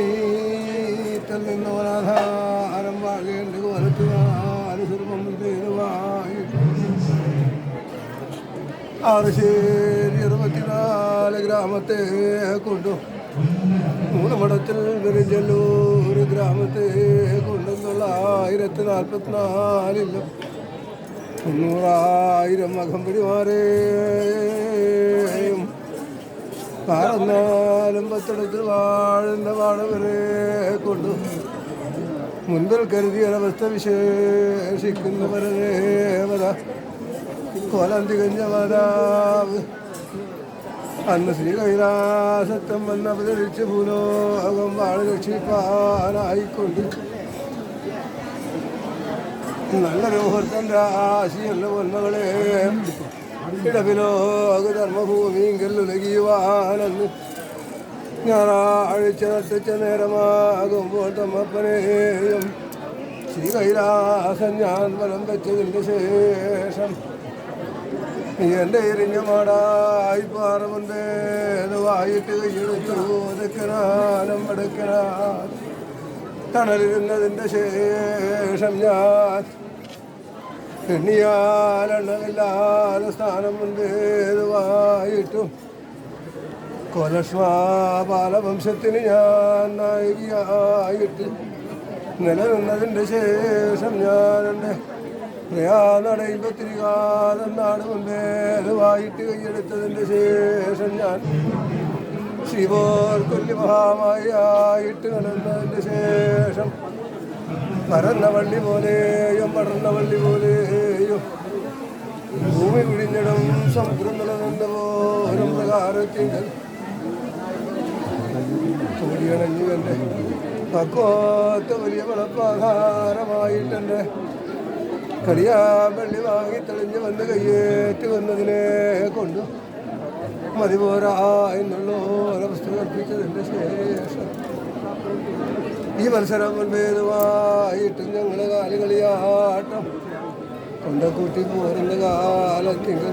വീട്ടിൽ നിന്നവനാധാരം വാകേണ്ടത് ഇരുപത്തിനാല് ഗ്രാമത്തെ കൊണ്ടു. മൂന്ന് മഠത്തിൽ വിരിഞ്ചല്ലൂർ ഗ്രാമത്തെ കൊണ്ടെന്നുള്ള ആയിരത്തി നാൽപ്പത്തിനാലില്ല തൊണ്ണൂറായിരം അകമ്പടിമാരെയും കാറന്നാലും പത്തിടത്തിൽ വാഴുന്ന വാഴവരെ കൊണ്ടു. മുൻപിൽ കരുതിയ അവസ്ഥ വിശേഷിക്കുന്നവരേവത കോലം തികഞ്ഞ മാതാവ് അന്ന് ശ്രീ കൈലാസത്വം വന്ന് അവതരിച്ച് ഭൂലോകം വാഴ രക്ഷിപ്പാനായിക്കൊണ്ട്. നല്ല മുഹൂർത്തന്റെ ആശയുള്ള പൊന്മകളെ ഇടവിലോക ധർമ്മഭൂമിയിൽ ഉലകിയുവാനെന്ന് ഞായറാഴ്ച നേരമാകുമ്പോൾ തമ്മപ്പനെയും ശ്രീ ഞാൻ വലം വെച്ചതിന്റെ ശേഷം എന്റെ എരിഞ്ഞ മാടായി പാറമുണ്ടേതുവായിട്ട് കൈയെടുത്തു. ഒതുക്കനാനം എടുക്കനാ തണലിരുന്നതിന്റെ ശേഷം ഞാൻ എണ്ണിയാലെണ്ണമില്ലാതെ സ്ഥാനം മുണ്ടേതുവായിട്ടും കൊലഷ്മാ ബാലവംശത്തിന് ഞാൻ നായികയായിട്ട് നിലനിന്നതിന്റെ ശേഷം ഞാൻ എന്റെ പ്രയാനടയുമ്പോൾ കാലം നാട് മുമ്പേതുവായിട്ട് കൈയെടുത്തതിന്റെ ശേഷം ഞാൻ ശിവോർ കൊല്ലി മഹാമായിട്ട് നടന്നതിന്റെ ശേഷം പരന്ന വള്ളി പോലെയും പടർന്ന വള്ളി പോലെയും. ഭൂമി പിടിഞ്ഞിടും സമുദ്രം നിലനിന്ന പോലും പ്രകാരത്തിങ്കൽ എന്റെ പക്കോത്ത് വലിയ കളിയാ വെള്ളി വാങ്ങി തെളിഞ്ഞ് വന്ന് കയ്യേറ്റ് വന്നതിനെ കൊണ്ടു മതി പോരാ എന്നുള്ള ഒരവസ്ഥ കൽപ്പിച്ചതിന്റെ ശേഷം ഈ മത്സരം മുൻപേതുമായിട്ട് ഞങ്ങൾ കാലുകളിയാട്ടം കൊണ്ടക്കൂട്ടി പോരുന്ന കാലത്തിങ്കൾ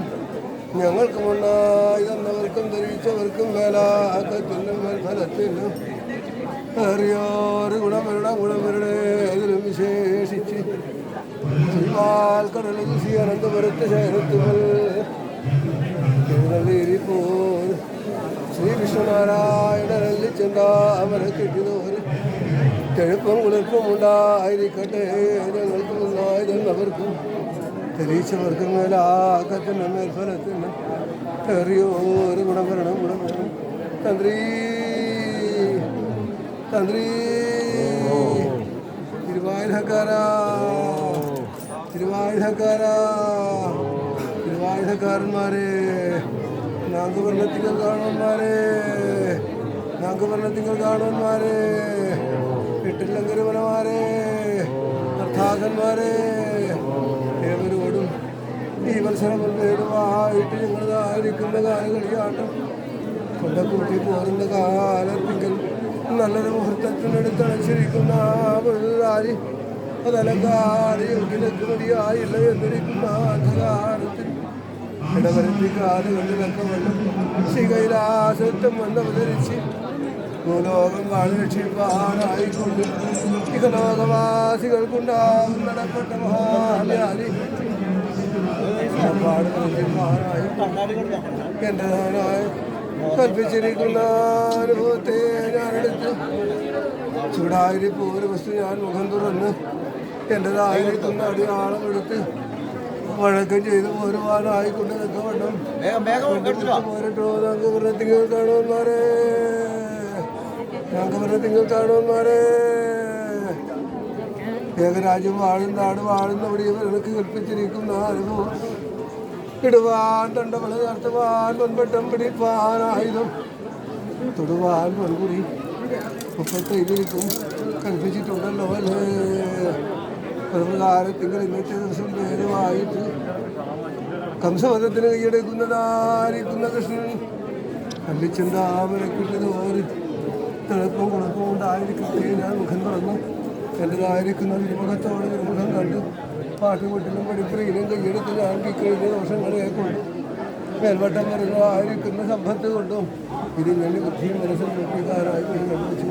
ഞങ്ങൾക്ക് മുന്നായി തന്നവർക്കും ധരിച്ചവർക്കും വേലാക്കത്തിനും ഫലത്തിനും ഏറിയോറ് ഗുണമരുടെ ഗുണമരുടെ ഇതിലും വിശേഷിച്ച്. കടലിൽ ശ്രീ അനന്തപുരത്ത് ശേഖരത്തുകൾ എഴുന്നള്ളിയിരിപ്പോൾ ശ്രീ വിഷ്ണുനാരായണനല്ലി ചെന്താമര കെട്ടിയതോര് തെഴുപ്പും കുളിർപ്പും ഉണ്ടായിരിക്കട്ടെ ഞങ്ങൾക്ക് മുന്നായി വർക്കുന്നതിൽ ആ മേലാക്കത്തിന് മേൽഫലത്തിന് ഒരു ഗുണം വരണം ഗുണം വരണം തന്ത്രി തന്ത്രി തിരുവായുധക്കാരാ തിരുവായുധക്കാരാ തിരുവായുധക്കാരന്മാരെ വെള്ളത്തിങ്ങൾ കാണുവന്മാരെ ഞങ്ങൾക്ക് കാണുവന്മാരെ എട്ടില്ലങ്കരുവനമാരെ അർത്ഥാകന്മാരെ ഈ മത്സരം നേടുവായിട്ട് ഞങ്ങളതായിരിക്കുന്ന കാലകളിയാട്ടം കൊണ്ടക്കൂട്ടി പോകുന്ന കാലത്തിങ്കൽ നല്ലൊരു മുഹൂർത്തത്തിനടുത്തണച്ചിരിക്കുന്ന പൊഴുതാരി അതലങ്കാരി യോഗ്യതയ്ക്ക് മതിയായില്ല എന്നിരിക്കുന്ന അന്ധകാരത്തിൽ ഇടവരത്തിക്കാതെ കണ്ടിലൊക്കെ വന്നു വന്ന് വന്നവതരിച്ച് ഭൂലോകം കാണി ഇഹലോകവാസികൾക്കുണ്ടാകും നടപ്പെട്ട മഹാവ്യാധി എന്റെതാനായി കൽപ്പിച്ചിരിക്കുന്ന അനുഭവത്തെ ഞാനെടുത്ത് ചൂടായിരിപ്പോ ഒരു വസ്തു ഞാൻ മുഖം തുറന്ന് എന്റെതായിരിക്കുന്ന അടിയാളം എടുത്ത് വഴക്കം ചെയ്ത് പോരുവാനായിക്കൊണ്ട് നിൽക്കവണ്ണം പോരട്ടോ ഞങ്ങൾക്ക് പറഞ്ഞ തിങ്കൾ കാണുവന്മാരെ ഞങ്ങൾക്ക് പറഞ്ഞ തിങ്കൾ കാണുവന്മാരെ ഏകരാജ്യം വാഴും നാട് വാഴുന്നവിടെ ഇവർക്ക് കൽപ്പിച്ചിരിക്കുന്ന അനുഭവം ഇടുവാൻ തണ്ടവള നടത്തുവാൻ മുൻപട്ടം പിടിപ്പാൻ ആയുധം തൊടുവാൻ പൊൻകുടി മുപ്പത്തൈതിരിക്കും കൽപ്പിച്ചിട്ടുണ്ടല്ലോ അല്ലേ പ്രകാരത്തിങ്കൾ ഇന്നത്തെ ദിവസം പേരുമായിട്ട് കംസവധത്തിന് കീഴടക്കുന്നതായിരിക്കുന്ന കൃഷ്ണൻ കല്ലിച്ചെന്താമരക്കിട്ടത് ഓര് തിളപ്പും കുഴപ്പവും ഉണ്ടായിരിക്കട്ടെ. ഞാൻ മുഖം തുറന്നു. എന്റെതായിരിക്കുന്ന തിരുമുഖത്തോട് തിരുമുഖം കണ്ടു. പാട്ടുകൊട്ടിലും പഠിപ്പുരയിലും കൈയെടുത്ത് ഞാൻ കഴിഞ്ഞ ദോഷങ്ങളെ കൊണ്ട് മേൽവട്ടം വരുന്നതായിരിക്കുന്ന സമ്പത്ത് കൊണ്ടും ഇത് ഞാൻ ബുദ്ധിയും മനസ്സും നോക്കിക്കാരായി കണ്ടുവച്ചു